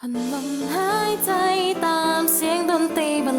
ผ่อนลมหายใจตามเสียงดนตรีบรร